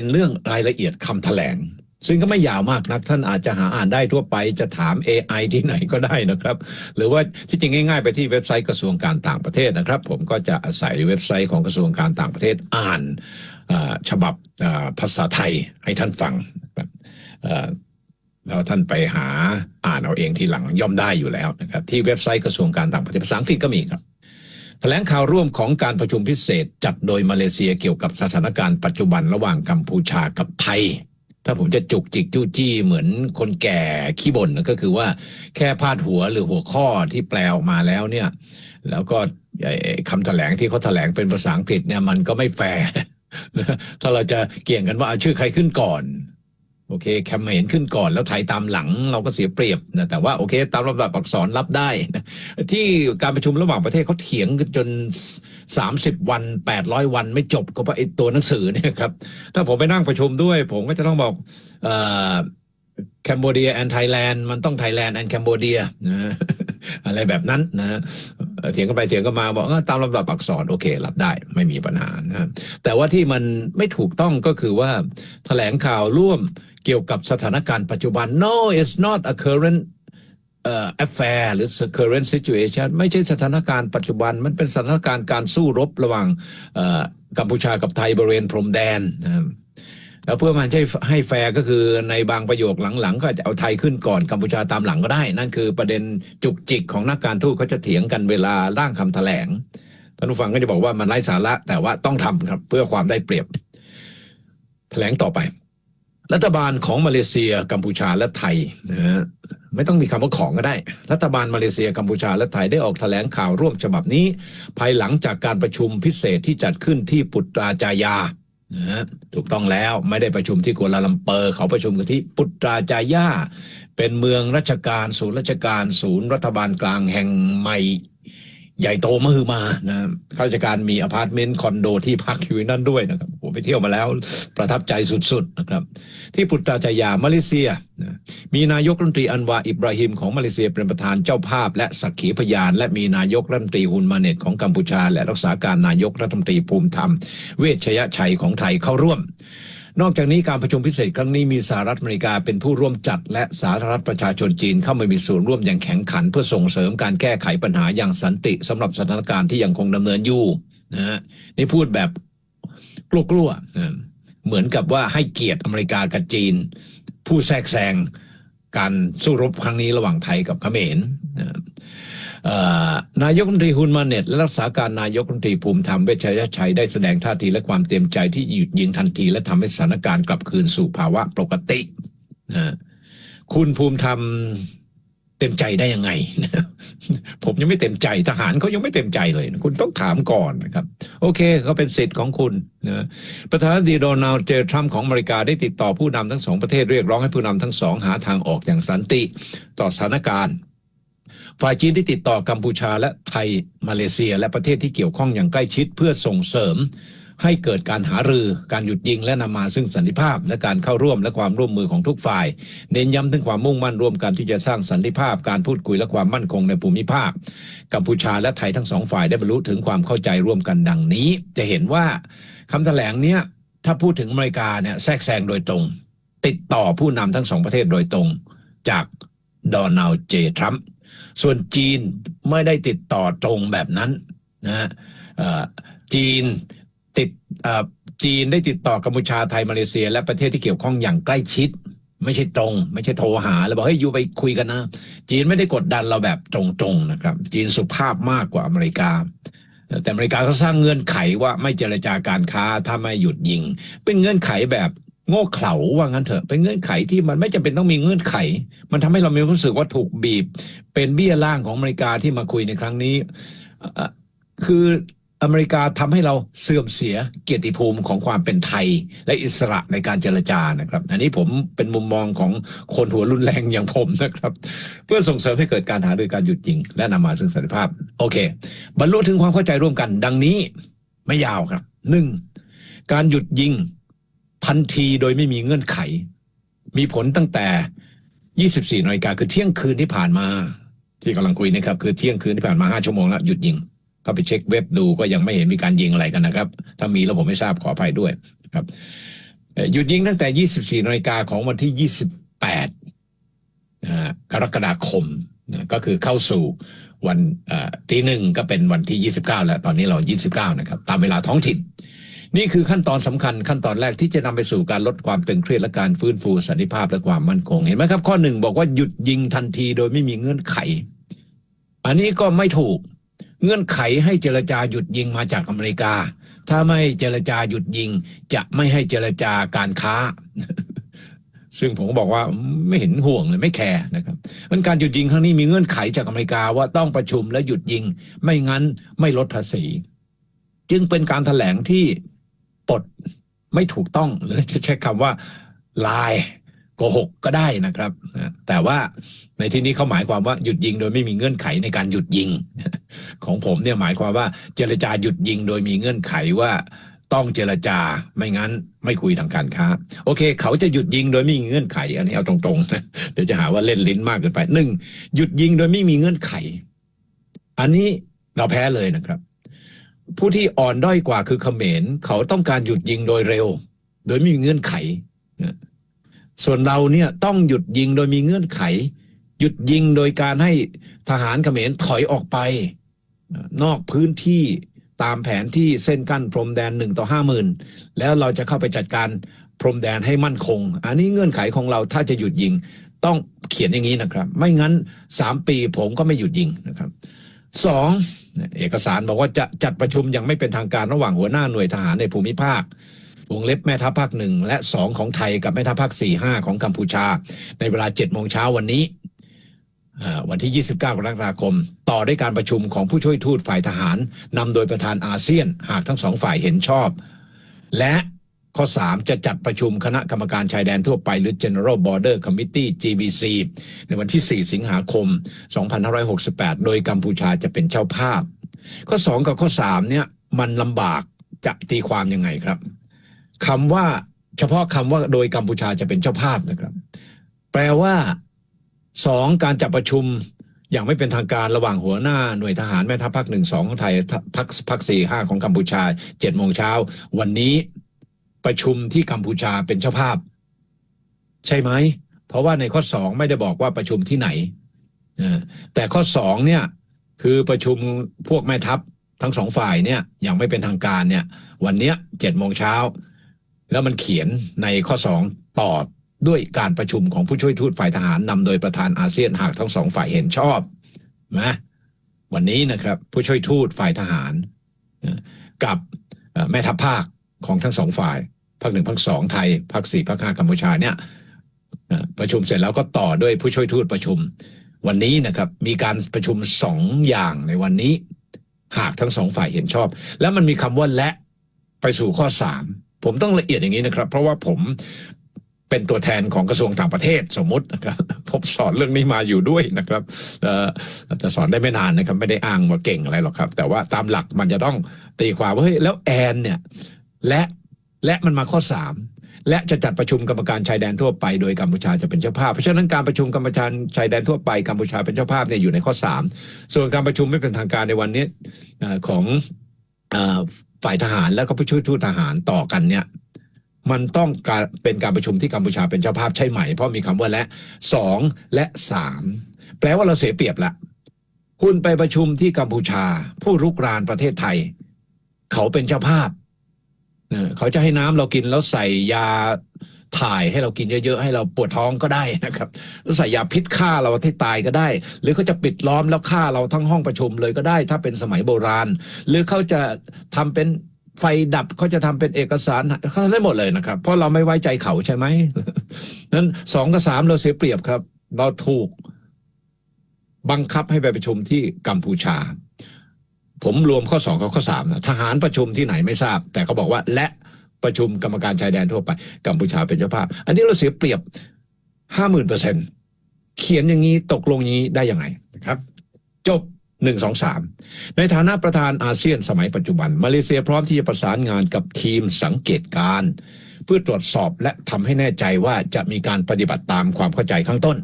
เป็นเรื่องรายละเอียดคำแถลง ซึ่งก็ไม่ยาวมากนักท่านอาจจะหาอ่านได้ทั่วไปจะถาม AI ที่ไหนก็ได้นะครับ หรือว่าที่จริงง่ายๆ ไปที่เว็บไซต์กระทรวงการต่างประเทศนะครับ ผมก็จะอาศัยเว็บไซต์ของกระทรวงการต่างประเทศอ่านฉบับภาษาไทยให้ท่านฟังแล้วท่านไปหาอ่านเอาเองทีหลังย่อมได้อยู่แล้วนะครับ ที่เว็บไซต์กระทรวงการต่างประเทศภาษาอังกฤษก็มีครับ แถลงข่าวร่วมของการประชุมพิเศษ จัดโดยมาเลเซียเกี่ยวกับสถานการณ์ปัจจุบันระหว่างกัมพูชากับไทย ถ้าผมจะจุกจิกจู้จี้เหมือนคนแก่ขี้บ่นก็คือว่าแค่พาดหัวหรือหัวข้อที่แปลออกมาแล้วเนี่ย แล้วก็คำแถลงที่เขาแถลงเป็นภาษาอังกฤษเนี่ยมันก็ไม่แฟร์ถ้าเราจะเกี่ยงกันว่าเอาชื่อใครขึ้นก่อน โอเคแคมเมนขึ้นก่อนแล้วไทยตามหลังเราก็เสียเปรียบนะแต่ว่าโอเค ตามลำดับอักษรรับได้นะที่การประชุมระหว่างประเทศเขาเถียงกันจน 30 วัน 800 วันไม่จบก็เพราะไอ้ตัวหนังสือเนี่ยครับ ถ้าผมไปนั่งประชุมด้วย ผมก็จะต้องบอกเอ่อแคนเบเดียแอนไทยแลนด์มันต้องไทยแลนด์แอนแคนเบเดียนะอะไรแบบนั้นนะเถียงกันไปเถียงกันมาบอกตามลำดับอักษรโอเครับได้ไม่มีปัญหานะแต่ว่าที่มันไม่ถูกต้องก็คือว่าแถลงข่าวร่วม เกี่ยวกับสถานการณ์ปัจจุบัน no it's not a current เอ่อ affair หรือ current situation ไม่ใช่สถานการณ์ปัจจุบัน มันเป็นสถานการณ์การสู้รบระหว่างกัมพูชากับไทยบริเวณพรมแดนนะครับแล้วเพื่อมันให้ให้แฟร์ก็คือในบางประโยคหลังๆ ก็จะเอาไทยขึ้นก่อนกัมพูชาตามหลังก็ได้ นั่นคือประเด็นจุกจิกของนักการทูตเขาจะเถียงกันเวลาร่างคำแถลงท่านผู้ฟังก็จะบอกว่ามันไร้สาระแต่ว่าต้องทำครับ เพื่อความได้เปรียบ แถลงต่อไป รัฐบาลของมาเลเซีย กัมพูชาและไทยนะฮะไม่ต้องมีคำว่าของก็ได้ รัฐบาลมาเลเซียกัมพูชาและไทยได้ออกแถลงข่าวร่วมฉบับนี้ ภายหลังจากการประชุมพิเศษที่จัดขึ้นที่ปุตราจายานะฮะถูกต้องแล้วไม่ได้ประชุมที่กัวลาลัมเปอร์ เขาประชุมกันที่ปุตราจายาเป็นเมืองราชการ ศูนย์ราชการ ศูนย์รัฐบาลกลางแห่งใหม่ ใหญ่โตมหึมานะข้าราชการมีอพาร์ตเมนต์คอนโดที่พักอยู่นนั่นด้วยนะครับผมไปเที่ยวมาแล้วประทับใจสุดๆนะครับ ที่ปุตตาจายามาเลเซียนะมีนายกรัฐมนตรีอันวาอิบราฮิมของมาเลเซียเป็นประธานเจ้าภาพ และสักขีพยาน และมีนายกรัฐมนตรีฮุนมาเนตของกัมพูชา และรักษาการนายกรัฐมนตรีภูมิธรรม เวชยชัยของไทยเข้าร่วม นอกจากนี้การประชุมพิเศษครั้งนี้มีสหรัฐอเมริกาเป็นผู้ร่วมจัด และสาธารณรัฐประชาชนจีนเข้ามามีส่วนร่วมอย่างแข็งขัน เพื่อส่งเสริมการแก้ไขปัญหาอย่างสันติสำหรับสถานการณ์ที่ยังคงดำเนินอยู่นะฮะนี่พูดแบบกลัวๆเหมือนกับว่าให้เกียรติอเมริกากับจีน ผู้แทรกแซงการสู้รบครั้งนี้ระหว่างไทยกับเขมรนะ นายกรัฐมนตรีฮุนมาเน็ตและรักษาการนายกรัฐมนตรีภูมิธรรมเวชยชัยได้แสดงท่าทีและความเต็มใจที่หยุดยิงทันที และทำให้สถานการณ์กลับคืนสู่ภาวะปกตินะคุณภูมิธรรมเต็มใจได้ยังไง ผมยังไม่เต็มใจทหารเขายังไม่เต็มใจเลย คุณต้องถามก่อนนะครับ โอเคก็เป็นสิทธิ์ของคุณนะประธานาธิบดีโดนัลด์เจทรัมป์ของอเมริกาได้ติดต่อผู้นำทั้งสองประเทศเรียกร้องให้ผู้นำทั้งสองหาทางออกอย่างสันติ ต่อสถานการณ์ ฝ่ายจีนที่ติดต่อกัมพูชาและไทย มาเลเซีย และประเทศที่เกี่ยวข้องอย่างใกล้ชิดเพื่อส่งเสริม ให้เกิดการหารือ การหยุดยิงและนำมาซึ่งสันติภาพ และการเข้าร่วมและความร่วมมือของทุกฝ่าย เน้นย้ำถึงความมุ่งมั่นร่วมกันที่จะสร้างสันติภาพ การพูดคุยและความมั่นคงในภูมิภาค กัมพูชาและไทยทั้งสองฝ่ายได้บรรลุถึงความเข้าใจร่วมกันดังนี้ จะเห็นว่าคำแถลงเนี้ยถ้าพูดถึงอเมริกาเนี่ยแทรกแซงโดยตรง ติดต่อผู้นำทั้งสองประเทศโดยตรง จากโดนัลด์เจทรัมป์ ส่วนจีนไม่ได้ติดต่อตรงแบบนั้นนะฮะจีนติดจีนได้ติดต่อกัมพูชาไทยมาเลเซีย และประเทศที่เกี่ยวข้องอย่างใกล้ชิด ไม่ใช่ตรง ไม่ใช่โทรหา แล้วบอกให้ยอยู่ไปคุยกันนะ จีนไม่ได้กดดันเราแบบตรงๆนะครับ จีนสุภาพมากกว่าอเมริกา แต่อเมริกาเขาสร้างเงื่อนไขว่าไม่เจรจาการค้าถ้าไม่หยุดยิง เป็นเงื่อนไขแบบ โง่เขลาว่างั้นเถอะเป็นเงื่อนไขที่มันไม่จำเป็นต้องมีเงื่อนไข มันทำให้เรามีความรู้สึกว่าถูกบีบ เป็นเบี้ยล่างของอเมริกาที่มาคุยในครั้งนี้คืออเมริกาทำให้เราเสื่อมเสียเกียรติภูมิของความเป็นไทย และอิสระในการเจรจานะครับ อันนี้ผมเป็นมุมมองของคนหัวรุนแรงอย่างผมนะครับ เพื่อส่งเสริมให้เกิดการหารือการหยุดยิง และนำมาซึ่งสันติภาพ โอเค บรรลุถึงความเข้าใจร่วมกัน ดังนี้ไม่ยาวครับหนึ่งการหยุดยิง ทันทีโดยไม่มีเงื่อนไข มีผลตั้งแต่ 24นาฬิกาคือเที่ยงคืนที่ผ่านมา ที่กำลังคุยนะครับ คือเที่ยงคืนที่ผ่านมาห้าชั่วโมงแล้วหยุดยิง ก็ไปเช็คเว็บดูก็ยังไม่เห็นมีการยิงอะไรกันนะครับ ถ้ามีแล้วผมไม่ทราบขออภัยด้วยครับหยุดยิงตั้งแต่ 24นาฬิกาของวันที่ 28กรกฎาคมก็คือเข้าสู่วันตีหนึ่งก็เป็นวันที่ 29 แล้ว ตอนนี้เรา 29 นะครับ ตามเวลาท้องถิ่น นี่คือขั้นตอนสำคัญขั้นตอนแรกที่จะนำไปสู่การลดความตึงเครียดและการฟื้นฟูสันติภาพและความมั่นคงเห็นไหมครับ ข้อหนึ่งบอกว่าหยุดยิงทันทีโดยไม่มีเงื่อนไข อันนี้ก็ไม่ถูกเงื่อนไขให้เจรจาหยุดยิงมาจากอเมริกา ถ้าไม่เจรจาหยุดยิง จะไม่ให้เจรจาการค้า ซึ่งผมก็บอกว่าไม่เห็นห่วงเลยไม่แคร์นะครับมันการหยุดยิงครั้งนี้มีเงื่อนไขจากอเมริกาว่าต้องประชุมและหยุดยิง ไม่งั้นไม่ลดภาษี จึงเป็นการแถลงที่ ปดไม่ถูกต้องหรือจะใช้คำว่าลายโกหกก็ได้นะครับ แต่ว่าในที่นี้เขาหมายความว่าหยุดยิงโดยไม่มีเงื่อนไขในการหยุดยิง ของผมเนี่ยหมายความว่าเจรจาหยุดยิงโดยมีเงื่อนไขว่าต้องเจรจาไม่งั้นไม่คุยทางการค้า โอเค เขาจะหยุดยิงโดยไม่มีเงื่อนไข อันนี้เอาตรงๆนะเดี๋ยวจะหาว่าเล่นลิ้นมากเกินไปหนึ่งหยุดยิงโดยไม่มีเงื่อนไข อันนี้เราแพ้เลยนะครับ ผู้ที่อ่อนด้อยกว่าคือเขมรเขาต้องการหยุดยิงโดยเร็ว โดยไม่มีเงื่อนไข ส่วนเราเนี่ยต้องหยุดยิงโดยมีเงื่อนไข หยุดยิงโดยการให้ทหารเขมรถอยออกไป นอกพื้นที่ตามแผนที่เส้นกั้นพรมแดนหนึ่งต่อห้าหมื่นแล้วเราจะเข้าไปจัดการพรมแดนให้มั่นคง อันนี้เงื่อนไขของเราถ้าจะหยุดยิง ต้องเขียนอย่างนี้นะครับ ไม่งั้นสามปีผมก็ไม่หยุดยิงนะครับ สองเอกสารบอกว่าจะจัดประชุมย่างไม่เป็นทางการระหว่างหัวหน้าหน่วยทหารในภูมิภาควงเล็บแม่ทัพภาคหนึ่งและสองของไทยกับแม่ทัพภาคสี่ห้าของกัมพูชา ในเวลาเจ็ดโมงเช้าวันนี้ วันที่ 29 กรกฎาคม ต่อด้วยการประชุมของผู้ช่วยทูตฝ่ายทหารนำโดยประธานอาเซียนหากทั้งสองฝ่ายเห็นชอบ และ ข้อ 3 จะจัดประชุมคณะกรรมการชายแดนทั่วไปหรือ General Border Committee GBC ในวันที่ 4 สิงหาคม 2568 โดยกัมพูชาจะเป็นเจ้าภาพ ข้อ 2 กับข้อ 3 เนี่ยมันลำบากจะตีความยังไงครับคำว่าเฉพาะคำว่าโดยกัมพูชาจะเป็นเจ้าภาพนะครับ แปลว่าสองการจัดประชุมอย่างไม่เป็นทางการระหว่างหัวหน้าหน่วยทหารแม่ทัพภาคหนึ่งสองของไทยพักพักสี่ห้าของกัมพูชาเจ็ดโมงเช้า วันนี้ ประชุมที่กัมพูชาเป็นเจ้าภาพ ใช่ไหม เพราะว่าในข้อสองไม่ได้บอกว่าประชุมที่ไหนแต่ข้อสองเนี่ยคือประชุมพวกแม่ทัพทั้งสองฝ่ายเนี่ยอย่างไม่เป็นทางการเนี่ย วันเนี้ยเจ็ดโมงเช้า แล้วมันเขียนในข้อสองตอบด้วยการประชุมของผู้ช่วยทูตฝ่ายทหารนำโดยประธานอาเซียนหากทั้งสองฝ่ายเห็นชอบนะวันนี้นะครับ ผู้ช่วยทูตฝ่ายทหารกับแม่ทัพภาค ของทั้งสองฝ่ายภาคหนึ่งภาคสองไทยภาคสี่ภาคห้ากัมพูชาเนี่ยประชุมเสร็จแล้วก็ต่อด้วยผู้ช่วยทูตประชุมวันนี้นะครับ มีการประชุมสองอย่างในวันนี้ หากทั้งสองฝ่ายเห็นชอบ แล้วมันมีคำว่าและไปสู่ข้อสามผมต้องละเอียดอย่างนี้นะครับ เพราะว่าผมเป็นตัวแทนของกระทรวงต่างประเทศสมมตินะครับผมสอนเรื่องนี้มาอยู่ด้วยนะครับเอ่อแต่สอนได้ไม่นานนะครับ ไม่ได้อ้างว่าเก่งอะไรหรอกครับ แต่ว่าตามหลักมันจะต้องตีความว่าเฮ้ยแล้วแอนเนี่ย และและมันมาข้อสามและจะจัดประชุมกรรมการชายแดนทั่วไปโดยกัมพูชาจะเป็นเจ้าภาพ เพราะฉะนั้นการประชุมกรรมการชายแดนทั่วไปกัมพูชาเป็นเจ้าภาพเนี่ยอยู่ในข้อสามส่วนการประชุมไม่เป็นทางการในวันนี้ของฝ่ายทหารแล้วก็ผู้ช่วยทูตทหารต่อกันเนี่ยมันต้องการเป็นการประชุมที่กัมพูชาเป็นเจ้าภาพใช่ไหม เพราะมีคำว่าและสองและสามแปลว่าเราเสียเปรียบละคุณไปประชุมที่กัมพูชา ผู้รุกรานประเทศไทย เขาเป็นเจ้าภาพ เขาจะให้น้ำเรากินแล้วใส่ยาถ่ายให้เรากินเยอะๆ ให้เราปวดท้องก็ได้นะครับแล้วใส่ยาพิษฆ่าเราให้ตายก็ได้ หรือเขาจะปิดล้อมแล้วฆ่าเราทั้งห้องประชุมเลยก็ได้ ถ้าเป็นสมัยโบราณ หรือเขาจะทำเป็นไฟดับเขาจะทำเป็นเอกสารเขาทำได้หมดเลยนะครับ เพราะเราไม่ไว้ใจเขาใช่ไหมนั้นสองกับสามเราเสียเปรียบครับ เราถูกบังคับให้ไปประชุมที่กัมพูชา ผมรวมข้อสองกับข้อสามนะทหารประชุมที่ไหนไม่ทราบ แต่เขาบอกว่าและประชุมกรรมการชายแดนทั่วไป กัมพูชาเป็นเจ้าภาพ อันนี้เราเสียเปรียบห้าหมื่นเปอร์เซ็นเขียนอย่างนี้ตกลงอย่างนี้ได้ยังไงนะครับ จบหนึ่งสองสามในฐานะประธานอาเซียนสมัยปัจจุบัน มาเลเซียพร้อมที่จะประสานงานกับทีมสังเกตการ เพื่อตรวจสอบและทำให้แน่ใจว่าจะมีการปฏิบัติตามความเข้าใจข้างต้น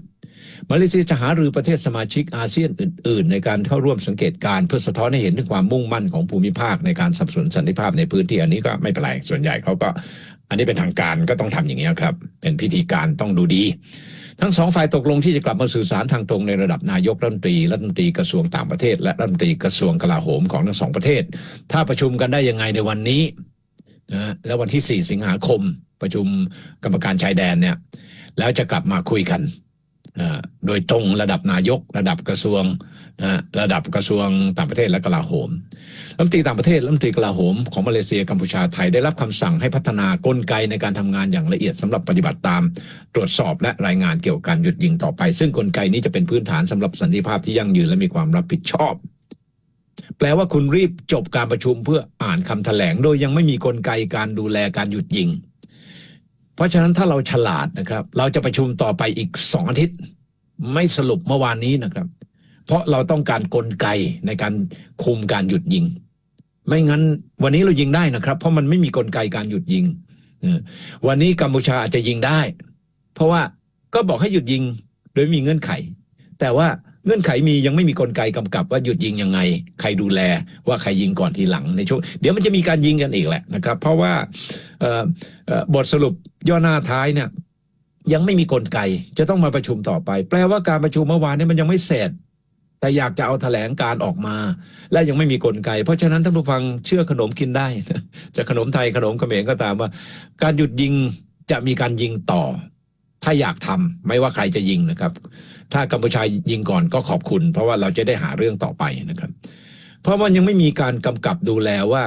มาเลเซียจะหารือประเทศสมาชิกอาเซียนอื่น ๆ ในการเข้าร่วมสังเกตการเพื่อสะท้อนให้เห็นถึงความมุ่งมั่นของภูมิภาคในการสับสนสันติภาพในพื้นที่อันนี้ก็ไม่เป็นไรส่วนใหญ่เขาก็ อันนี้เป็นทางการก็ต้องทำอย่างนี้ครับ เป็นพิธีการต้องดูดี ทั้งสองฝ่ายตกลงที่จะกลับมาสื่อสารทางตรงในระดับนายกรัฐมนตรีรัฐมนตรีกระทรวงต่างประเทศ และรัฐมนตรีกระทรวงกลาโหมของทั้งสองประเทศ ถ้าประชุมกันได้ยังไงในวันนี้นะฮะแล้ววันที่ 4 สิงหาคม ประชุมกรรมการชายแดนเนี่ย แล้วจะกลับมาคุยกัน นะโดยตรงระดับนายกระดับกระทรวงนะระดับกระทรวงต่างประเทศและกลาโหมรัฐมนตรีต่างประเทศรัฐมนตรีกลาโหมของมาเลเซียกัมพูชาไทยได้รับคำสั่งให้พัฒนากลไกในการทำงานอย่างละเอียดสำหรับปฏิบัติตาม ตรวจสอบและรายงานเกี่ยวกับการหยุดยิงต่อไป ซึ่งกลไกนี้จะเป็นพื้นฐานสำหรับสันติภาพที่ยั่งยืนและมีความรับผิดชอบ แปลว่าคุณรีบจบการประชุมเพื่ออ่านคำแถลง โดยยังไม่มีกลไกการดูแลการหยุดยิง เพราะฉะนั้นถ้าเราฉลาดนะครับ เราจะประชุมต่อไปอีกสองอาทิตย์ ไม่สรุปเมื่อวานนี้นะครับ เพราะเราต้องการกลไกในการคุมการหยุดยิง ไม่งั้นวันนี้เรายิงได้นะครับ เพราะมันไม่มีกลไกการหยุดยิงวันนี้กัมพูชาอาจจะยิงได้ เพราะว่าก็บอกให้หยุดยิงโดยมีเงื่อนไข แต่ว่า เงื่อนไขมียังไม่มีกลไกกำกับว่าหยุดยิงยังไง ใครดูแลว่าใครยิงก่อนทีหลังในช่วงเดี๋ยวมันจะมีการยิงกันอีกแหละนะครับ เพราะว่าบทสรุปย่อหน้าท้ายเนี่ยยังไม่มีกลไกจะต้องมาประชุมต่อไป แปลว่าการประชุมเมื่อวานนี่ยมันยังไม่เสร็จ แต่อยากจะเอาแถลงการออกมา และยังไม่มีกลไก เพราะฉะนั้นท่านผู้ฟังเชื่อขนมกินได้จะขนมไทยขนมเขมรก็ตามว่า การหยุดยิงจะมีการยิงต่อ ถ้าอยากทำไม่ว่าใครจะยิงนะครับ ถ้ากัมพูชายิงก่อนก็ขอบคุณ เพราะว่าเราจะได้หาเรื่องต่อไปนะครับ เพราะมันยังไม่มีการกำกับดูแลว่า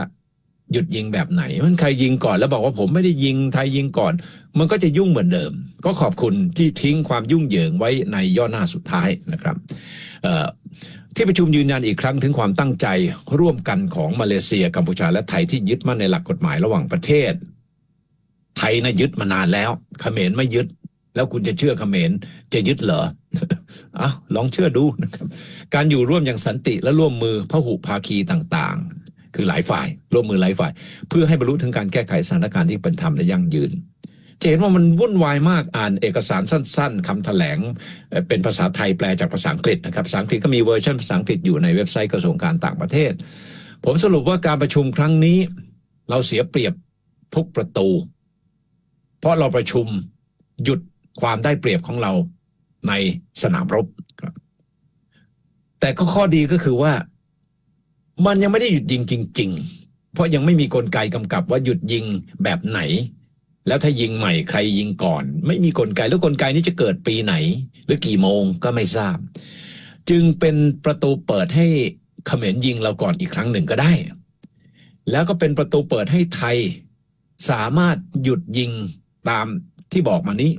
หยุดยิงแบบไหน มันใครยิงก่อนแล้วบอกว่าผมไม่ได้ยิงไทยยิงก่อน มันก็จะยุ่งเหมือนเดิม ก็ขอบคุณที่ทิ้งความยุ่งเหยิงไว้ในย่อหน้าสุดท้ายนะครับที่ประชุมยืนยันอีกครั้งถึงความตั้งใจร่วมกันของมาเลเซียกัมพูชาและไทยที่ยึดมั่นในหลักกฎหมายระหว่างประเทศ ไทยนะยึดมานานแล้วเขมรไม่ยึด แล้วคุณจะเชื่อเขมรจะยึดเหรออะลองเชื่อดูนะครับ การอยู่ร่วมอย่างสันติและร่วมมือพหุภาคีต่างๆ คือหลายฝ่าย ร่วมมือหลายฝ่าย เพื่อให้บรรลุถึงการแก้ไขสถานการณ์ที่เป็นธรรมและยั่งยืนจะเห็นว่ามันวุ่นวายมากอ่านเอกสารสั้น ๆคำแถลงเป็นภาษาไทยแปลจากภาษาอังกฤษนะครับภาษาอังกฤษก็มีเวอร์ชันภาษาอังกฤษอยู่ในเว็บไซต์กระทรวงการต่างประเทศ ผมสรุปว่าการประชุมครั้งนี้ เราเสียเปรียบทุกประตู เพราะเราประชุมหยุด ความได้เปรียบของเราในสนามรบครับแต่ก็ข้อดีก็คือว่า มันยังไม่ได้หยุดยิงจริง ๆ เพราะยังไม่มีกลไกกำกับว่าหยุดยิงแบบไหน แล้วถ้ายิงใหม่ใครยิงก่อน ไม่มีกลไกแล้วกลไกนี้จะเกิดปีไหน หรือกี่โมงก็ไม่ทราบ จึงเป็นประตูเปิดให้เขมรยิงเราก่อนอีกครั้งหนึ่งก็ได้ แล้วก็เป็นประตูเปิดให้ไทยสามารถหยุดยิงตามที่บอกมานี้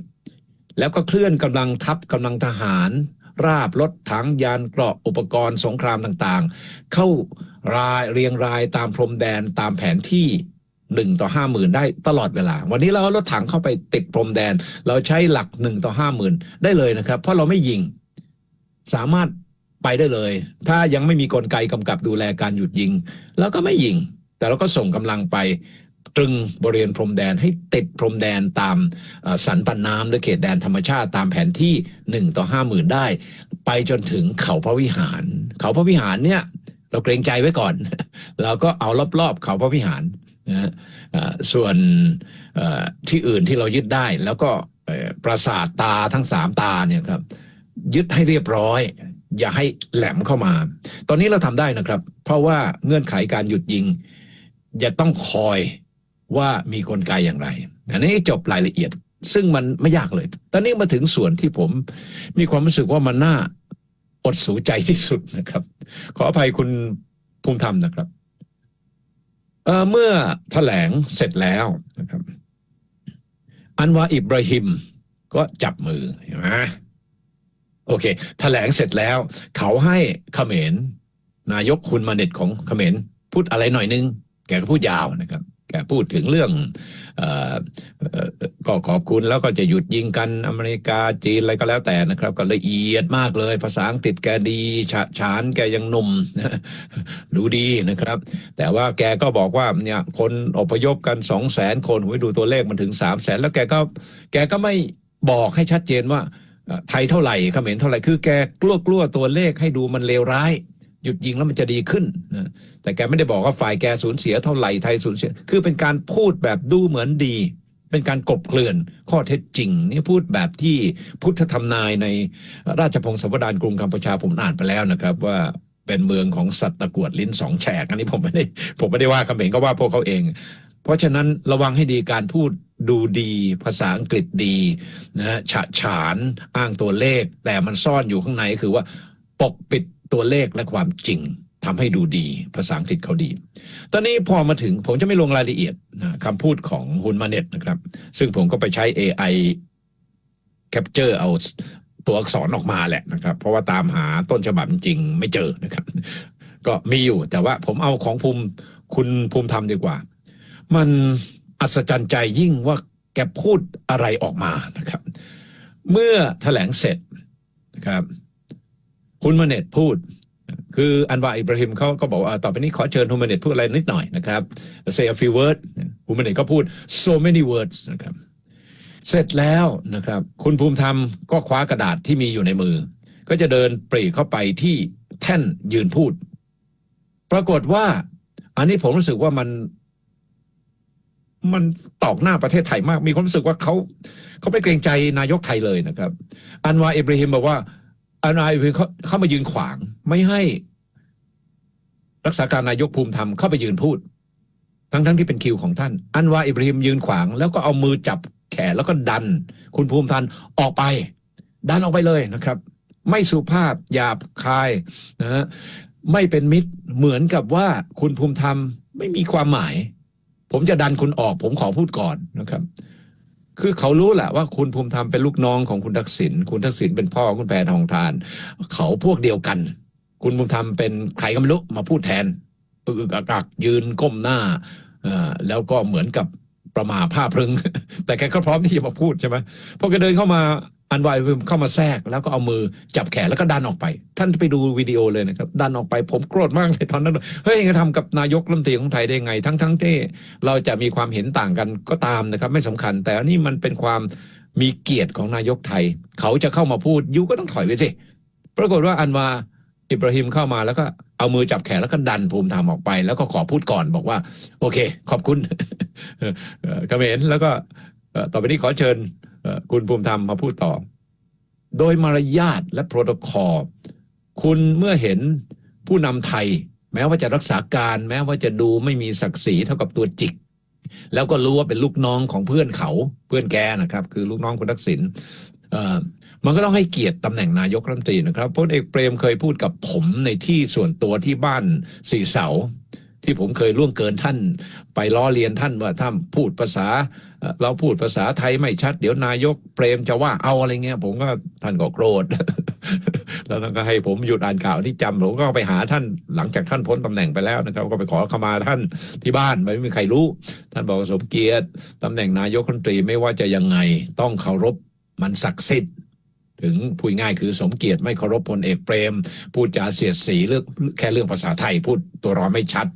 แล้วก็เคลื่อนกำลังทัพกำลังทหาร ราบรถถังยานเกราะอุปกรณ์สงครามต่างๆ เข้ารายเรียงรายตามพรมแดนตามแผนที่หนึ่งต่อห้าหมื่นได้ตลอดเวลา วันนี้เราเอารถถังเข้าไปติดพรมแดน เราใช้หลักหนึ่งต่อห้าหมื่นได้เลยนะครับ เพราะเราไม่ยิงสามารถไปได้เลย ถ้ายังไม่มีกลไกกำกับดูแลการหยุดยิงเราก็ไม่ยิง แต่เราก็ส่งกำลังไป ตรึงบริเวณพรมแดนให้ติดพรมแดนตามสันปันน้ำหรือเขตแดนธรรมชาติตามแผนที่หนึ่งต่อห้าหมื่นได้ ไปจนถึงเขาพระวิหาร เขาพระวิหารเนี่ยเราเกรงใจไว้ก่อน เราก็เอารอบๆเขาพระวิหารนะส่วนที่อื่นที่เรายึดได้ แล้วก็ปราสาทตาทั้งสามตาเนี่ยครับยึดให้เรียบร้อย อย่าให้แหลมเข้ามา ตอนนี้เราทำได้นะครับ เพราะว่าเงื่อนไขการหยุดยิงอย่าต้องคอย ว่ามีกลไกอย่างไร อันนี้จบรายละเอียด ซึ่งมันไม่ยากเลย ตอนนี้มาถึงส่วนที่ผมมีความรู้สึกว่ามันน่าอดสูใจที่สุดนะครับ ขออภัยคุณภูมิธรรมนะครับเเมื่อแถลงเสร็จแล้วนะครับ อันวาอิบราฮิมก็จับมือเห็นไหมโอเคแถลงเสร็จแล้ว เขาให้เขมรนายกคุณมาเน็ตของเขมรพูดอะไรหน่อยนึง แกก็พูดยาวนะครับ พูดถึงเรื่องออก็ขอบคุณแล้วก็จะหยุดยิงกันอเมริกาจีนอะไรก็แล้วแต่นะครับ ก็ละเอียดมากเลย ภาษาอังกฤษแกดีฉะฉานแกยังหนุ่มดูดีนะครับ แต่ว่าแกก็บอกว่าเนี่ยคนอพยพกันสองแสนคนไว้ดูตัวเลขมันถึงสามแสนแล้วแกก็แกก็ไม่บอกให้ชัดเจนว่าไทยเท่าไหร่เขมรเท่าไหร่คือแกกลัวกลัวๆตัวเลขให้ดูมันเลวร้าย หยุดยิงแล้วมันจะดีขึ้นนะแต่แกไม่ได้บอกว่าฝ่ายแกสูญเสียเท่าไหร่ไทยสูญเสีย คือเป็นการพูดแบบดูเหมือนดี เป็นการกบเกลื่อนข้อเท็จจริง นี่พูดแบบที่พุทธธรรมนายในราชพงศาวดารกรุงกัมพูชาผมอ่านไปแล้วนะครับ ว่าเป็นเมืองของสัตว์ตะกวดลิ้นสองแฉกอันนี้ผมไม่ได้ผมไม่ได้ว่าคำเขมรก็ว่าพวกเขาเอง เพราะฉะนั้นระวังให้ดีการพูดดูดีภาษาอังกฤษดีนะฮะฉะฉานอ้างตัวเลข แต่มันซ่อนอยู่ข้างในคือว่าปกปิด ตัวเลขและความจริงทำให้ดูดีภาษาอังกฤษเขาดี ตอนนี้พอมาถึงผมจะไม่ลงรายละเอียดนะคำพูดของฮุนมาเน็ตนะครับ ซึ่งผมก็ไปใช้ AI capture เอาตัวอักษรออกมาแหละนะครับ เพราะว่าตามหาต้นฉบับจริงไม่เจอนะครับ ก็มีอยู่แต่ว่าผมเอาของภูมิคุณภูมิธรรมดีกว่า มันอัศจรรย์ใจยิ่งว่าแกพูดอะไรออกมานะครับ เมื่อแถลงเสร็จนะครับ คุณมาเน็ตพูด คืออันวาอิบราฮิมเขาก็บอกว่าต่อไปนี้ขอเชิญฮุมาเน็ตพูดอะไรนิดหน่อยนะครับ say a few words ฮุมาเน็ตก็พูด so many words นะครับเสร็จแล้วนะครับ คุณภูมิธรรมก็คว้ากระดาษที่มีอยู่ในมือ ก็จะเดินปรีเข้าไปที่แท่นยืนพูด ปรากฏว่า อันนี้ผมรู้สึกว่ามัน มันตอกหน้าประเทศไทยมาก มีความรู้สึกว่าเขาเขาไม่เกรงใจนายกไทยเลยนะครับ อันวาอิบราฮิมบอกว่า อันาอิบราฮิมเขาเข้ามายืนขวาง ไม่ให้รักษาการนายกภูมิธรรมเข้าไปยืนพูด ทั้งทั้งที่เป็นคิวของท่าน อันวาอิบราฮิมยืนขวาง แล้วก็เอามือจับแขนแล้วก็ดัน คุณภูมิธรรมออกไป ดันออกไปเลยนะครับ ไม่สุภาพหยาบคายนะฮะไม่เป็นมิตรเหมือนกับว่าคุณภูมิธรรมไม่มีความหมาย ผมจะดันคุณออก ผมขอพูดก่อนนะครับ คือเขารู้แหละว่าคุณภูมิธรรมเป็นลูกน้องของคุณทักษิณคุณทักษิณเป็นพ่อคุณแพทองทาน เขาพวกเดียวกัน คุณภูมิธรรมเป็นใครก็ไม่รู้มาพูดแทนอึกอกักอักยืนก้มหน้าอ่อแล้วก็เหมือนกับประมาผ้าพึง แต่แกก็พร้อมที่จะมาพูดใช่ไหมพอแกเดินเข้ามา อันวายเข้ามาแทรกแล้วก็เอามือจับแขนแล้วก็ดันออกไป ท่านไปดูวิดีโอเลยนะครับ ดันออกไปผมโกรธมากเลยตอนนั้นเฮ้ยจะทำกับนายกรัฐมนตรีของไทยได้ไง ทั้งทั้งที่เราจะมีความเห็นต่างกันก็ตามนะครับ ไม่สำคัญ แต่อันนี้มันเป็นความมีเกียรติของนายกไทย เขาจะเข้ามาพูดยูก็ต้องถอยไปสิปรากฏว่าอันวาอิบราฮิมเข้ามาแล้วก็เอามือจับแขนแล้วก็ดันภูมิธรรมออกไป แล้วก็ขอพูดก่อนบอกว่า โอเค ขอบคุณเอ่อเอ่อเขมรแล้วก็ต่อไปนี้ขอเชิญ คุณภูมิธรรมมาพูดต่อ โดยมารยาทและโปรโตคอลคุณเมื่อเห็นผู้นำไทย แม้ว่าจะรักษาการแม้ว่าจะดูไม่มีศักดิ์ศรีเท่ากับตัวจิก แล้วก็รู้ว่าเป็นลูกน้องของเพื่อนเขาเพื่อนแกนะครับ คือลูกน้องคุณทักษิณมันก็ต้องให้เกียรติตำแหน่งนายกรัฐมนตรีนะครับพลเอกเปรมเคยพูดกับผมในที่ส่วนตัวที่บ้านสี่เสาที่ผมเคยล่วงเกินท่าน ไปล้อเลียนท่านว่าท่านพูดภาษา เราพูดภาษาไทยไม่ชัด เดี๋ยวนายกเปรมจะว่าเอาอะไรเงี้ย ผมก็ท่านก็โกรธแล้วท่านก็ให้ผมหยุดอ่านข่าวที่จำผมก็ไปหาท่านหลังจากท่านพ้นตำแหน่งไปแล้วนะครับ ก็ไปขอขมาท่านที่บ้านไม่มีใครรู้ ท่านบอกสมเกียรติตำแหน่งนายกรัฐมนตรีไม่ว่าจะยังไงต้องเคารพมันศักดิ์สิทธิ์ถึงพูดง่ายคือสมเกียรติไม่เคารพพลเอกเปรม พูดจาเสียดสีเรื่องแค่เรื่องภาษาไทยพูดตัวรอไม่ชัด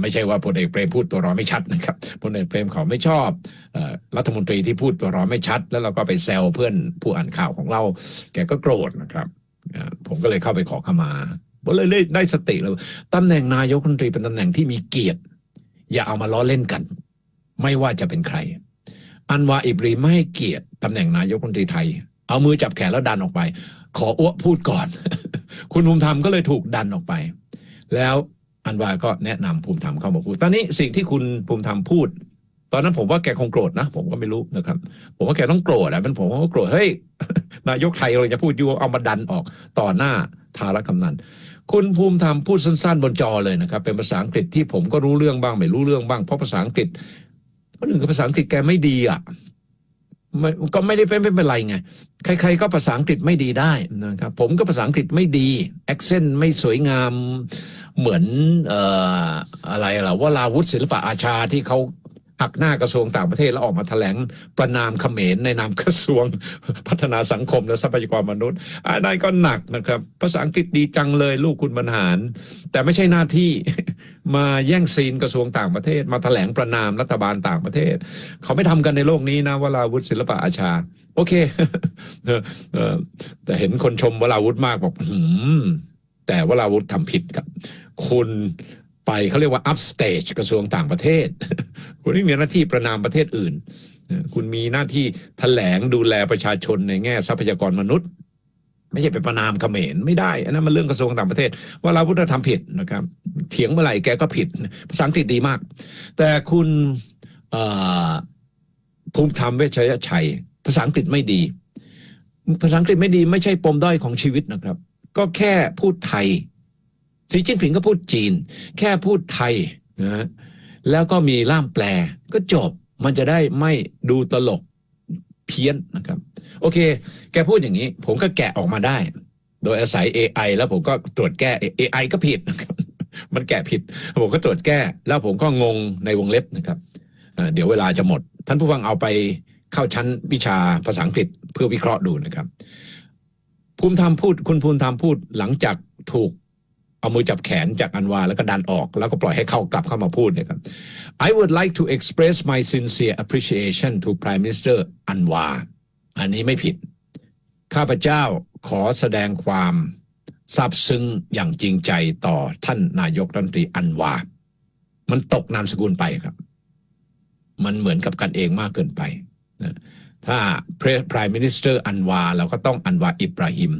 ไม่ใช่ว่าพลเอกเปรมพูดตัวร้อไม่ชัดนะครับพลเอกเปรมเขาไม่ชอบอรัฐมนตรีที่พูดตัวร้อไม่ชัด แล้วเราก็ไปแซวเพื่อนผู้อ่านข่าวของเรา แกก็โกรธนะครับผมก็เลยเข้าไปขอขมาผมเลยได้ได้สติเลยตำแหน่งนายกรัฐมนตรีเป็นตำแหน่งที่มีเกียรติ อย่าเอามาล้อเล่นกัน ไม่ว่าจะเป็นใคร อันวาอิบรีไม่ให้เกียรติตำแหน่งนายกรัฐมนตรีไทย เอามือจับแขนแล้วดันออกไป ขออ้วพูดก่อน คุณภูมิธรรมก็เลยถูกดันออกไป แล้ว อันวาก็แนะนำภูมิธรรมเข้ามาพูด ตอนนี้สิ่งที่คุณภูมิธรรมพูด ตอนนั้นผมว่าแกคงโกรธนะ ผมก็ไม่รู้นะครับ ผมว่าแกต้องโกรธอะเป็นผมก็โกรธ เฮ้ย นายกไทยเราจะพูดอยู่เอามาดันออกต่อหน้าทารกำนัน คุณภูมิธรรมพูดสั้น ๆ บนจอเลยนะครับ เป็นภาษาอังกฤษที่ผมก็รู้เรื่องบ้างไม่รู้เรื่องบ้าง เพราะภาษาอังกฤษเพราะหนึ่งคือภาษาอังกฤษแกไม่ดีอะ ก็ไม่ได้เป็นไม่เป็นไรไง ใคร ๆ ก็ภาษาอังกฤษไม่ดีได้นะครับ ผมก็ภาษาอังกฤษไม่ดีแอคเซนต์ไม่สวยงามเหมือนเอ่ออะไรล่ะว่าวุฒิศิลปะอาชาที่เขา หักหน้ากระทรวงต่างประเทศแล้วออกมาแถลงประนามเขมรในนามกระทรวงพัฒนาสังคมและทรัพยากรมนุษย์อันนั้นก็หนักนะครับ ภาษาอังกฤษดีจังเลยลูกคุณบรรหาร แต่ไม่ใช่หน้าที่มาแย่งซีนกระทรวงต่างประเทศ มาแถลงประนามรัฐบาลต่างประเทศ เขาไม่ทำกันในโลกนี้นะวราวุฒิศิลปะอาชา โอเคแต่เห็นคนชมวราวุฒิมากบอกแต่วราวุฒิทำผิดกับ คุณ ไปเขาเรียกว่า up stage กระทรวงต่างประเทศ คุณไม่มีหน้าที่ประนามประเทศอื่น คุณมีหน้าที่แถลงดูแลประชาชนในแง่ทรัพยากรมนุษย์ ไม่ใช่ไปประนามเขมรไม่ได้ อันนั้นมันเรื่องกระทรวงต่างประเทศ ว่าเราพุทธธรรมผิดนะครับ เถียงเมื่อไหร่แกก็ผิด ภาษาอังกฤษดีมาก แต่คุณภูมิธรรมเวชยชัย ภาษาอังกฤษไม่ดี ภาษาอังกฤษไม่ดีไม่ใช่ปมด้อยของชีวิตนะครับ ก็แค่พูดไทย สีจิ้นผิงก็พูดจีน แค่พูดไทยนะแล้วก็มีล่ามแปลก็จบมันจะได้ไม่ดูตลกเพี้ยนนะครับ โอเค แกพูดอย่างนี้ ผมก็แกะออกมาได้ โดยอาศัย AI แล้วผมก็ตรวจแก้ AI ก็ผิดนะครับมันแกะผิด ผมก็ตรวจแก้ แล้วผมก็งงในวงเล็บนะครับเอ่อเดี๋ยวเวลาจะหมด ท่านผู้ฟังเอาไปเข้าชั้นวิชาภาษาอังกฤษเพื่อวิเคราะห์ดูนะครับ ภูมิธรรมพูดคุณภูมิธรรมพูดหลังจากถูก เอามือจับแขนจากอันวาแล้วก็ดันออก แล้วก็ปล่อยให้เข้ากลับเข้ามาพูดเนะครับ I would like to express my sincere appreciation to Prime Minister อันวาอันนี้ไม่ผิด ข้าพเจ้าขอแสดงความซาบซึ้งอย่างจริงใจต่อท่านนายกรัฐมนตรีอันวา มันตกนามสกุลไปครับ มันเหมือนกับกันเองมากเกินไปนะ ถ้า Prime Minister อันวาเราก็ต้องอันวาอิบราฮิม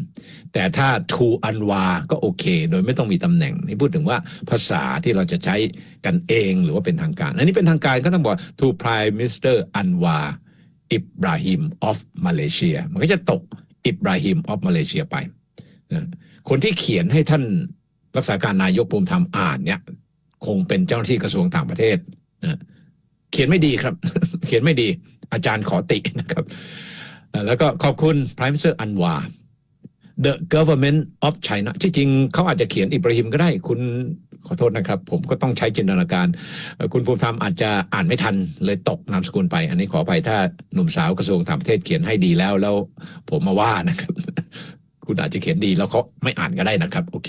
แต่ถ้าทูอันวาก็โอเค โดยไม่ต้องมีตำแหน่ง นี่พูดถึงว่าภาษาที่เราจะใช้กันเองหรือว่าเป็นทางการ อันนี้เป็นทางการก็ต้องบอก to Prime Minister อันวาอิบราฮิม of มาเลเซียมันก็จะตกอิบราฮิม of มาเลเซียไปนะคนที่เขียนให้ท่านรักษาการนายกภูมิธรรมอ่านเนี่ยคงเป็นเจ้าหน้าที่กระทรวงต่างประเทศนะเขียนไม่ดีครับ เขียนไม่ดี อาจารย์ขอตินะครับ แล้วก็ขอบคุณ Prime Minister อันวา The government of China ที่จริงเขาอาจจะเขียนอิบราฮิมก็ได้ คุณขอโทษนะครับ ผมก็ต้องใช้จินตนาการ คุณภูมิธรรมอาจจะอ่านไม่ทันเลยตกนามสกุลไป อันนี้ขอไปถ้าหนุ่มสาวกระทรวงต่างประเทศเขียนให้ดีแล้วแล้วผมมาว่านะครับ คุณอาจจะเขียนดีแล้วเขาไม่อ่านก็ได้นะครับ โอเค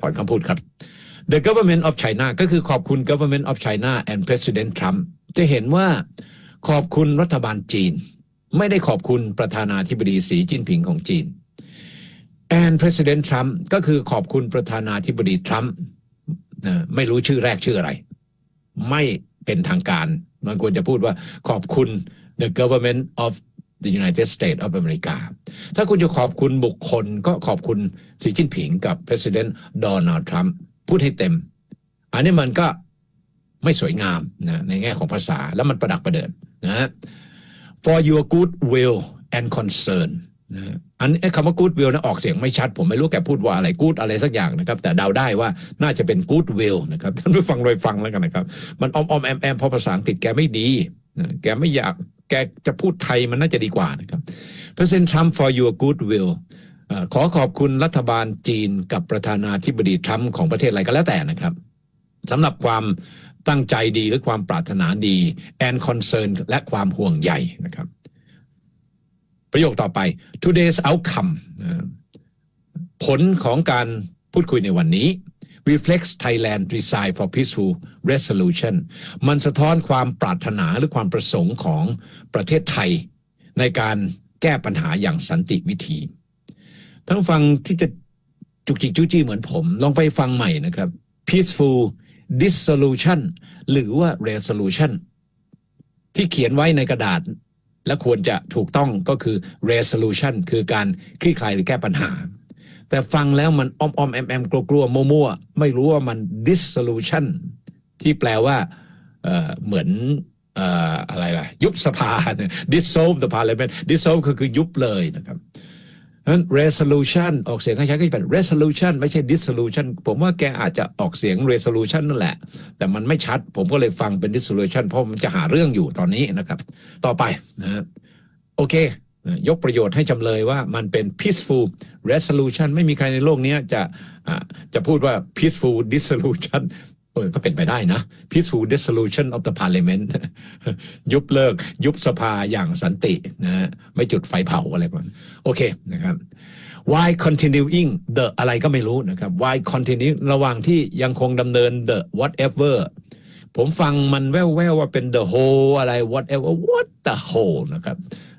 ถอนคำพูดครับ The government of China ก็คือขอบคุณ government of China and President Trump จะเห็นว่า ขอบคุณรัฐบาลจีน ไม่ได้ขอบคุณประธานาธิบดีสีจิ้นผิงของจีน and President Trump ก็คือขอบคุณประธานาธิบดีทรัมป์ไม่รู้ชื่อแรกชื่ออะไร ไม่เป็นทางการ มันควรจะพูดว่าขอบคุณ the government of the United States of America ถ้าคุณจะขอบคุณบุคคลก็ขอบคุณสีจิ้นผิงกับ President Donald Trump พูดให้เต็ม อันนี้มันก็ ไม่สวยงามนะในแง่ของภาษาแล้วมันประดักประเดินนะ for your good will and concern นะอันไอ้คำว่า good will นะออกเสียงไม่ชัด ผมไม่รู้แกพูดว่าอะไร good อะไรสักอย่างนะครับ แต่เดาได้ว่าน่าจะเป็น good will นะครับท่านผู้ฟังโดยฟังแล้วกันนะครับ มันออมออมแอมแอมเพราะภาษาอังกฤษแกไม่ดีนะแกไม่อยากแกจะพูดไทยมันน่าจะดีกว่านะครับ President Trump for your good will ขอขอบคุณรัฐบาลจีนกับประธานาธิบดีทรัมป์ของประเทศอะไรก็แล้วแต่นะครับสำหรับความ ตั้งใจดีหรือความปรารถนาดี and concern และความห่วงใยนะครับ ประโยคต่อไป today's outcome ผลของการพูดคุยในวันนี้ reflects Thailand desire for peaceful resolution มันสะท้อนความปรารถนาหรือความประสงค์ของประเทศไทย ในการแก้ปัญหาอย่างสันติวิธี ท่านฟังที่จะจุกจิกจู้จี้เหมือนผม ลองไปฟังใหม่นะครับ peaceful dissolution หรือว่า resolution ที่เขียนไว้ในกระดาษ และควรจะถูกต้องก็คือ resolution คือการคลี่คลายหรือแก้ปัญหา แต่ฟังแล้วมันอ้อมอ้อมแอมแอมกลัวกลัวมัวมัวไม่รู้ว่ามัน dissolution ที่แปลว่าเเหมือนอออะไรล่ะ ยุบสภา dissolve the parliament dissolve ก็คือยุบเลยนะครับ นั้น resolution ออกเสียงให้ชัดก็จะเป็น resolution ไม่ใช่ dissolution ผมว่าแกอาจจะออกเสียง resolution นั่นแหละ แต่มันไม่ชัด ผมก็เลยฟังเป็น dissolution เพราะมันจะหาเรื่องอยู่ตอนนี้นะครับ ต่อไปนะโอเค ยกประโยชน์ให้จำเลยว่ามันเป็น peaceful resolution ไม่มีใครในโลกนี้จะอ่าจะพูดว่า peaceful dissolution เออก็เป็นไปได้นะ peaceful dissolution of the parliament ยุบเลิก ยุบสภาอย่างสันตินะฮะไม่จุดไฟเผาอะไรประมาณนั้นโอเคนะครับ why continuing the อะไรก็ไม่รู้นะครับ why continue ระหว่างที่ยังคงดำเนิน the whatever ผมฟังมันแว่วๆว่าเป็น the whole อะไร whatever what the whole นะครับ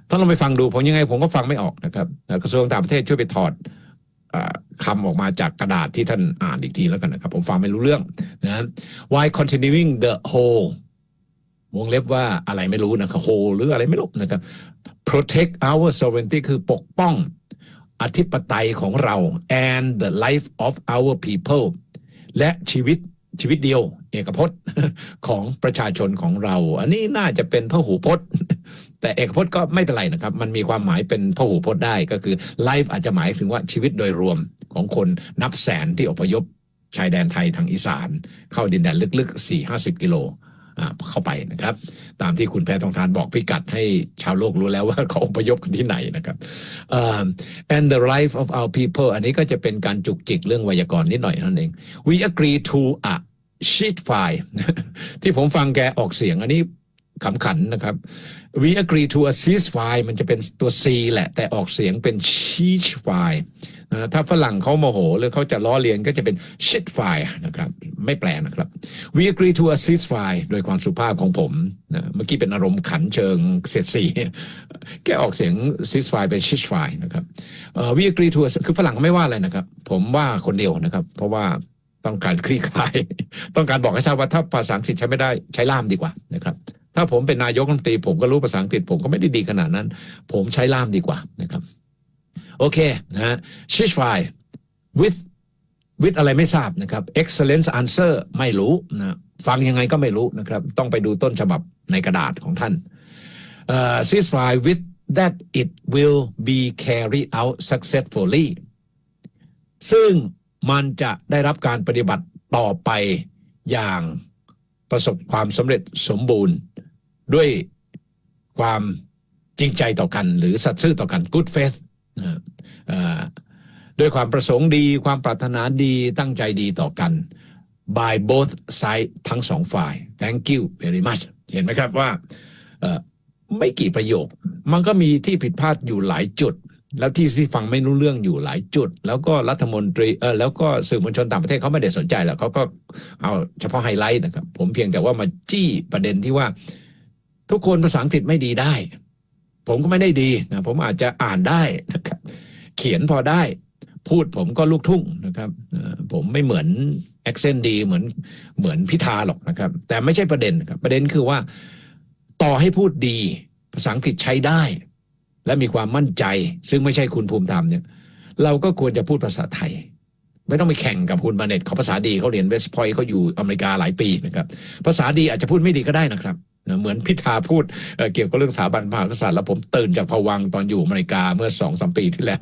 ถ้าเราไปฟังดูผมยังไงผมก็ฟังไม่ออกนะครับกระทรวงต่างประเทศช่วยไปถอด คำออกมาจากกระดาษที่ท่านอ่านอีกทีแล้วกันนะครับ ผมฟังไม่รู้เรื่องนะ why continuing the whole วงเล็บว่าอะไรไม่รู้นะครับ whole หรืออะไรไม่รู้นะครับ protect our sovereignty คือปกป้องอธิปไตยของเรา and the life of our people และชีวิตชีวิตเดียว เอกพจน์ของประชาชนของเรา อันนี้น่าจะเป็นพระหูพจน์ แต่เอกพจน์ก็ไม่เป็นไรนะครับ มันมีความหมายเป็นพหูพจน์ได้ก็คือ life อาจจะหมายถึงว่าชีวิตโดยรวมของคนนับแสนที่อพยพชายแดนไทยทางอีสาน เข้าดินแดนลึกๆ 4 50 กิโลเข้าไปนะครับ ตามที่คุณแพทองทานบอกพิกัดให้ชาวโลกรู้แล้วว่าเขาอพยพกันที่ไหนนะครับเอ่อ and the life of our people อันนี้ก็จะเป็นการจุกจิกเรื่องไวยากรณ์นิดหน่อยนั่นเอง we agree to a sheet file ที่ผมฟังแกออกเสียงอันนี้ ขำขันนะครับ we agree to a ceasefire มันจะเป็นตัว C แหละ แต่ออกเสียงเป็น sheet file นะถ้าฝรั่งเขาโมโห หรือเขาจะล้อเลียนก็จะเป็น shit fire นะครับ ไม่แปลนะครับ we agree to a ceasefire โดยความสุภาพของผมนะเมื่อกี้เป็นอารมณ์ขันเชิงเสียดสีแกออกเสียง ceasefire เป็น shit fire นะครับ we agree to a คือฝรั่งไม่ว่าอะไรนะครับ ผมว่าคนเดียวนะครับ เพราะว่าต้องการคลี่คลาย ต้องการบอกให้ทราบว่าถ้าภาษาอังกฤษใช้ไม่ได้ใช้ล่ามดีกว่านะครับ ถ้าผมเป็นนายกรัฐมนตรีผมก็รู้ภาษาอังกฤษผมก็ไม่ได้ดีขนาดนั้น ผมใช้ล่ามดีกว่านะครับโอเคนะฮะ s h i r e with with อะไรไม่ทราบนะครับ excellence answer ไม่รู้นะฟังยังไงก็ไม่รู้นะครับ ต้องไปดูต้นฉบับในกระดาษของท่านเอ่อ ceasefire with that it will be carried out successfully ซึ่งมันจะได้รับการปฏิบัติต่อไปอย่าง ประสบความสำเร็จสมบูรณ์ด้วยความจริงใจต่อกัน หรือสัตย์ซื่อต่อกัน good faith นะฮะเอ่อด้วยความประสงค์ดีความปรารถนาดีตั้งใจดีต่อกัน by both side ทั้งสองฝ่าย thank you very much เห็นไหมครับว่าไม่กี่ประโยค มันก็มีที่ผิดพลาดอยู่หลายจุด แล้วที่ที่ฟังไม่รู้เรื่องอยู่หลายจุด แล้วก็รัฐมนตรีเออแล้วก็สื่อมวลชนต่างประเทศเขาไม่ได้สนใจหรอกเขาก็เอาเฉพาะไฮไลท์นะครับ ผมเพียงแต่ว่ามาจี้ประเด็นที่ว่า ทุกคนภาษาอังกฤษไม่ดีได้ ผมก็ไม่ได้ดีนะผมอาจจะอ่านได้นะครับ เขียนพอได้พูดผมก็ลูกทุ่งนะครับผมไม่เหมือนแอคเซนต์ดีเหมือนเหมือนพิธาหรอกนะครับ แต่ไม่ใช่ประเด็นครับประเด็นคือว่า ต่อให้พูดดี ภาษาอังกฤษใช้ได้ และมีความมั่นใจ ซึ่งไม่ใช่คุณภูมิธรรมเนี่ยเราก็ควรจะพูดภาษาไทย ไม่ต้องไปแข่งกับคุณบาเน็ตเขาภาษาดีเขาเรียนเวสต์พอยต์เขาอยู่อเมริกาหลายปีนะครับ ภาษาดีอาจจะพูดไม่ดีก็ได้นะครับ เหมือนพิธาพูดเกี่ยวกับเรื่องสถาบันพระมหากษัตริย์แล้วผมตื่นจากผวังตอนอยู่อเมริกาเมื่อสองสามปีที่แล้ว